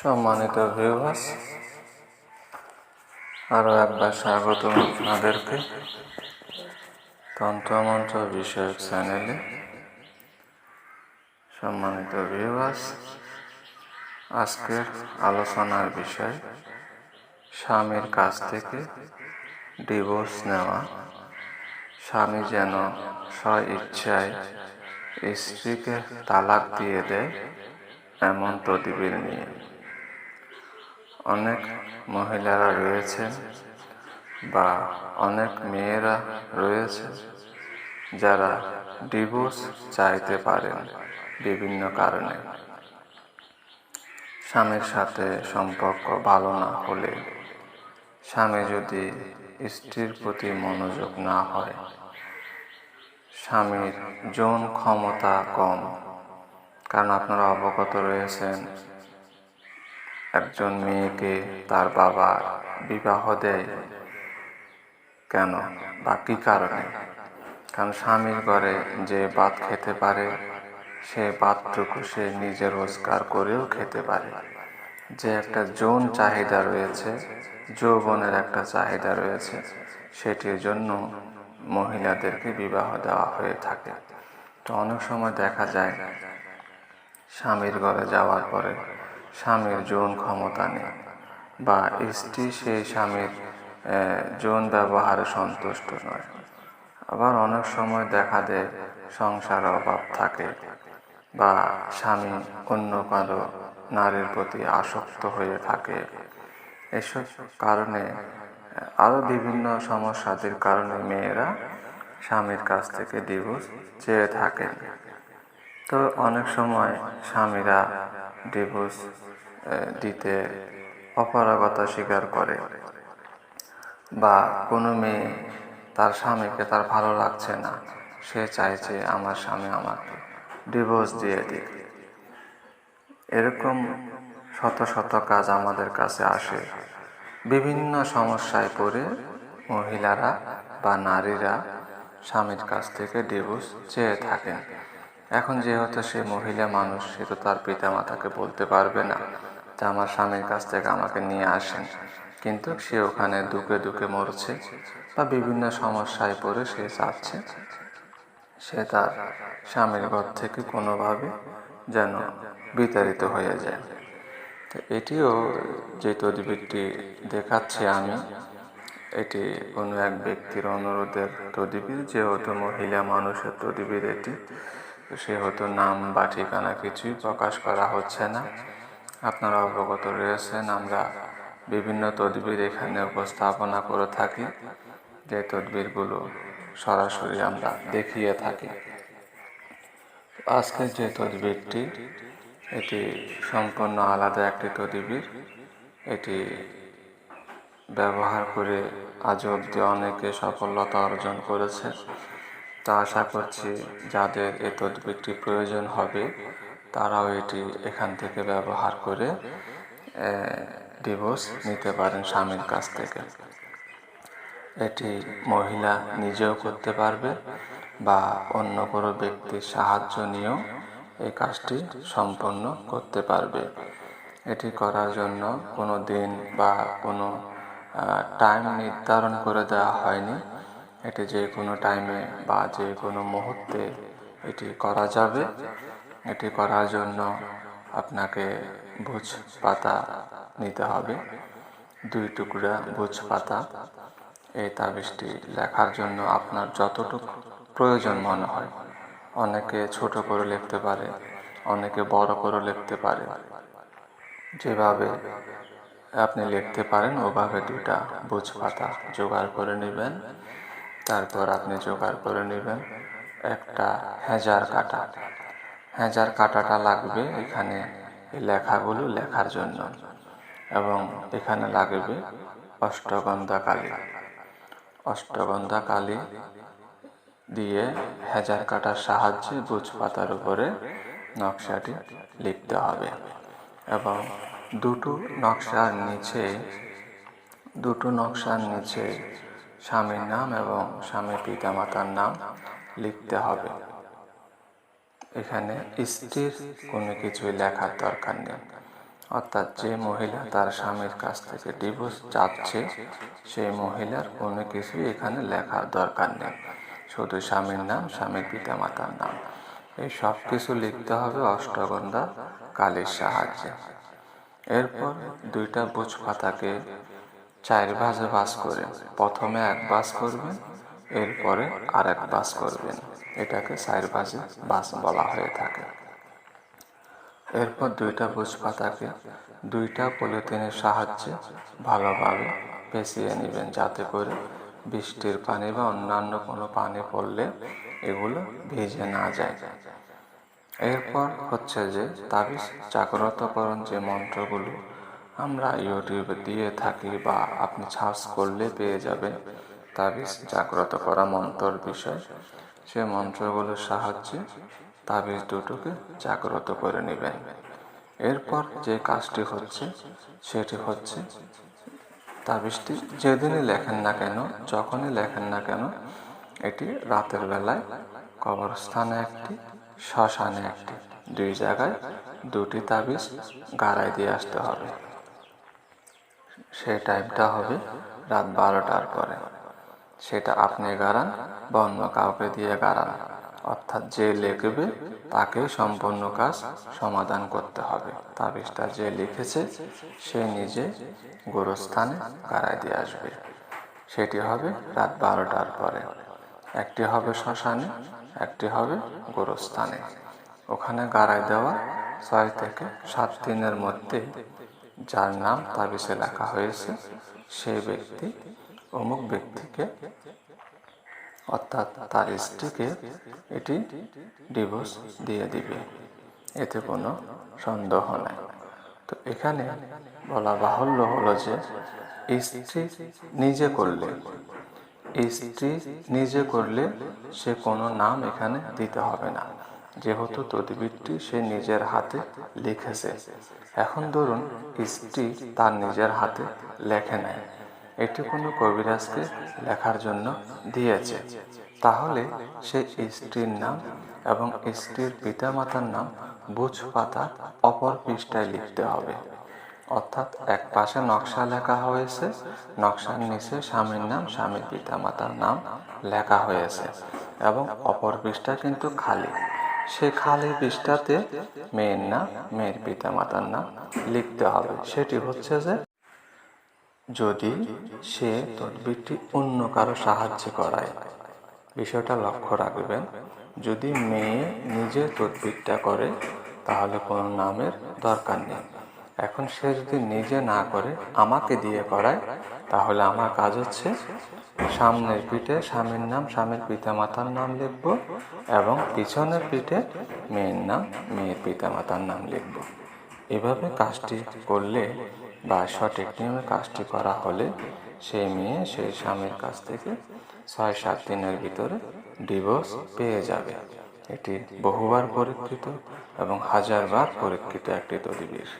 সম্মানিত ভিউয়ার্স আরও একবার স্বাগত আপনাদেরকে তন্ত্রমন্ত্র বিষয়ক চ্যানেলে সম্মানিত ভিউয়ার্স আজকের আলোচনার বিষয় স্বামীর কাছ থেকে ডিভোর্স নেওয়া। স্বামী যেন স্ব ইচ্ছায় স্ত্রীকে তালাক দিয়ে দেয় এমন তদবির নিয়ে। অনেক মহিলারা রয়েছেন বা অনেক মেয়েরা রয়েছে যারা ডিভোর্স চাইতে পারেন বিভিন্ন কারণে। স্বামীর সাথে সম্পর্ক ভালো না হলে স্বামী যদি স্ত্রীর প্রতি মনোযোগ না হয়, স্বামীর যৌন ক্ষমতা কম। কারণ আপনারা অবগত রয়েছেন একজন মেয়েকে তার বাবা বিবাহ দেয়। কেন? বা কী কারণে? কারণ স্বামীর ঘরে যে ভাত খেতে পারে, সে ভাতটুকু সে নিজে রোজগার করেও খেতে পারে। যে একটা যৌন চাহিদা রয়েছে, যৌবনের একটা চাহিদা রয়েছে, সেটির জন্য মহিলাদেরকে বিবাহ দেওয়া হয়ে থাকে। তো অনেক সময় দেখা যায়, স্বামীর ঘরে যাওয়ার পরে স্বামীর যৌন ক্ষমতা নেই বা স্ত্রী সেই স্বামীর যৌন ব্যবহারে সন্তুষ্ট নয়। আবার অনেক সময় দেখা দেয় সংসার অভাব থাকে বা স্বামী অন্য কারও নারীর প্রতি আসক্ত হয়ে থাকে। এসব কারণে আরও বিভিন্ন সমস্যাদের কারণে মেয়েরা স্বামীর কাছ থেকে ডিভোর্স চেয়ে থাকেন। তো অনেক সময় স্বামীরা ডিভোর্স দিতে অপারগতা স্বীকার করে বা কোনো মেয়ে তার স্বামীকে তার ভালো লাগছে না, সে চাইছে আমার স্বামী আমাকে ডিভোর্স দিয়ে দিক। এরকম শত শত কাজ আমাদের কাছে আসে। বিভিন্ন সমস্যায় পড়ে মহিলারা বা নারীরা স্বামীর কাছ থেকে ডিভোর্স চেয়ে থাকেন। এখন যেহেতু সে মহিলা মানুষ, সে তো তার পিতা মাতাকে বলতে পারবে না যে আমার স্বামীর কাছ থেকে আমাকে নিয়ে আসেন। কিন্তু সে ওখানে দুকে দুকে মরছে বা বিভিন্ন সমস্যায় পড়ে সে চাচ্ছে সে তার স্বামীর ঘর থেকে কোনোভাবে যেন বিতাড়িত হয়ে যায়। তো এটিও যে তদবিরটি দেখাচ্ছি আমি, এটি কোনো এক ব্যক্তির অনুরোধের তদবির, যেহেতু মহিলা মানুষের তদবির এটি। সেহেতু নাম বা ঠিকানা কিছুই প্রকাশ করা হচ্ছে না। আপনারা অবগত রয়েছেন, আমরা বিভিন্ন তদবির এখানে উপস্থাপনা করে থাকি। যে তদবিরগুলো সরাসরি আমরা দেখিয়ে থাকি। আজকের যে তদবিরটি, এটি সম্পূর্ণ আলাদা একটি তদবির। এটি ব্যবহার করে আজ অব্দি অনেকে সফলতা অর্জন করেছে। তা আশা করছি যাদের এ তদবিরটি প্রয়োজন হবে, তারাও এটি এখান থেকে ব্যবহার করে ডিভোর্স নিতে পারেন স্বামীর কাছ থেকে। এটি মহিলা নিজেও করতে পারবে বা অন্য কোনো ব্যক্তির সাহায্য নিয়েও এই কাজটি সম্পন্ন করতে পারবে। এটি করার জন্য কোনো দিন বা কোনো টাইম নির্ধারণ করে দেওয়া হয়নি। এটি যে কোনো টাইমে বা যে কোনো মুহূর্তে এটি করা যাবে। এটি করার জন্য আপনাকে ভুজ পাতা নিতে হবে। দুই টুকরা ভুজ পাতা এই তাবিজটি লেখার জন্য আপনার যতটুকু প্রয়োজন মনে হয়। অনেকে ছোট করে লিখতে পারে, অনেকে বড় করে লিখতে পারে। যেভাবে আপনি লিখতে পারেন, ওভাবে দুটা বুঝ পাতা জোগাড় করে নেবেন। তারপর আপনি জোগাড় করে নেবেন একটা হেজার কাটা। হেজার কাটাটা লাগবে এখানে লেখাগুলো লেখার জন্য এবং এখানে লাগবে অষ্টগন্ধা কালী অষ্টগন্ধা কালী দিয়ে হেজার কাটার সাহায্যে বুঝ পাতার উপরে নকশাটি লিখতে হবে এবং দুটো নকশার নিচে, দুটো নকশার নিচে স্বামীর নাম এবং স্বামী পিতামাতার নাম লিখতে হবে। এখানে স্ত্রীর কোনো কিছুই লেখার দরকার নেই। অর্থাৎ যে মহিলা তার স্বামীর কাছ থেকে ডিভোর্স চাচ্ছে, সেই মহিলার কোনো কিছুই এখানে লেখার দরকার নেই। শুধু স্বামীর নাম স্বামীর পিতামাতার নাম। এই সব কিছু লিখতে হবে অষ্টগন্ধা কালির সাহায্যে। এরপর দুইটা বুঝ পাতাকে চার ভাজে বাস করে। প্রথমে এক বাস করবেন, এরপরে আর এক বাস করবেন। এটাকে চার ভাজে বাস বলা হয়ে থাকে। এরপর দুইটা বুঝ পাতাকে দুইটা পলিথিনের সাহায্যে ভালোভাবে পেঁচিয়ে নেবেন যাতে করে বৃষ্টির পানি বা অন্যান্য কোনো পানি পড়লে এগুলো ভিজে না যায়। এরপর হচ্ছে যে তাবিজ, জাগ্রতকরণ যে মন্ত্রগুলো আমরা ইউটিউবে দিয়ে থাকি বা আপনি সার্চ করলে পেয়ে যাবেন তাবিজ জাগ্রত করা মন্ত্রর বিষয়। সে মন্ত্রগুলোর সাহায্যে তাবিজ দুটোকে জাগ্রত করে নেবেন। এরপর যে কাজটি হচ্ছে, সেটি হচ্ছে তাবিজটি যেদিনই লেখেন না কেন, যখনই লেখেন না কেন, এটি রাতের বেলায় কবরস্থানে একটি, শ্মশানে একটি, দুই জায়গায় দুটি তাবিজ গাড়াই দিয়ে আসতে হবে। সেই টাইমটা হবে রাত বারোটার পরে। সেটা আপনি গাড়ান বা অন্য কাউকে দিয়ে গাড়ান। অর্থাৎ যে লিখবে তাকে সম্পূর্ণ কাজ সমাধান করতে হবে। তাবিজটা যে লিখেছে সে নিজে গোরস্থানে গাড়াই দিয়ে আসবে। সেটি হবে রাত বারোটার পরে। একটি হবে শ্মশানে, একটি হবে গোরস্থানে। ওখানে গাড়াই দেওয়া ছয় থেকে সাত দিনের মধ্যে যার নাম তাবিজে লেখা হয়েছে, সেই ব্যক্তি অমুক ব্যক্তিকে, অর্থাৎ তার স্ত্রীকে এটি ডিভোর্স দিয়ে দিবে। এতে কোনো সন্দেহ নাই। তো এখানে বলা বাহুল্য হলো যে, স্ত্রী নিজে করলে, স্ত্রী নিজে করলে সে কোনো নাম এখানে দিতে হবে না। যেহেতু তদবিরটি সে নিজের হাতে লিখেছে। এখন ধরুন, স্ত্রী তার নিজের হাতে লেখে নেয় এটি কোনো কবিরাজকে লেখার জন্য দিয়েছে। তাহলে সে স্ত্রীর নাম এবং স্ত্রীর পিতামাতার নাম বুঝ পাতা অপর পৃষ্ঠায় লিখতে হবে। অর্থাৎ এক পাশে নকশা লেখা হয়েছে, নকশার নিচে স্বামীর নাম, স্বামীর পিতামাতার নাম লেখা হয়েছে এবং অপর পৃষ্ঠা কিন্তু খালি। সে খালি পৃষ্ঠাতে মেয়ের না, মেয়ের পিতা মাতার নাম লিখতে হবে। সেটি হচ্ছে যে যদি সে তদবিরটি অন্য কারও সাহায্য করায়, বিষয়টা লক্ষ্য রাখবেন, যদি মেয়ে নিজে তদবিরটা করে, তাহলে কোনো নামের দরকার নেই। এখন সে যদি নিজে না করে আমাকে দিয়ে করায়, তাহলে আমার কাজ হচ্ছে সামনের পিঠে স্বামীর নাম, স্বামীর পিতামাতার নাম লিখব এবং পিছনের পিঠে মেয়ের নাম, মেয়ের পিতামাতার নাম লিখব। এভাবে কাজটি করলে বা সঠিক নিয়মে কাজটি করা হলে সেই মেয়ে সেই স্বামীর কাছ থেকে ছয়, সাত দিনের ভিতরে ডিভোর্স পেয়ে যাবে। এটি বহুবার পরীক্ষিত এবং হাজারবার পরীক্ষিত একটি তদবির।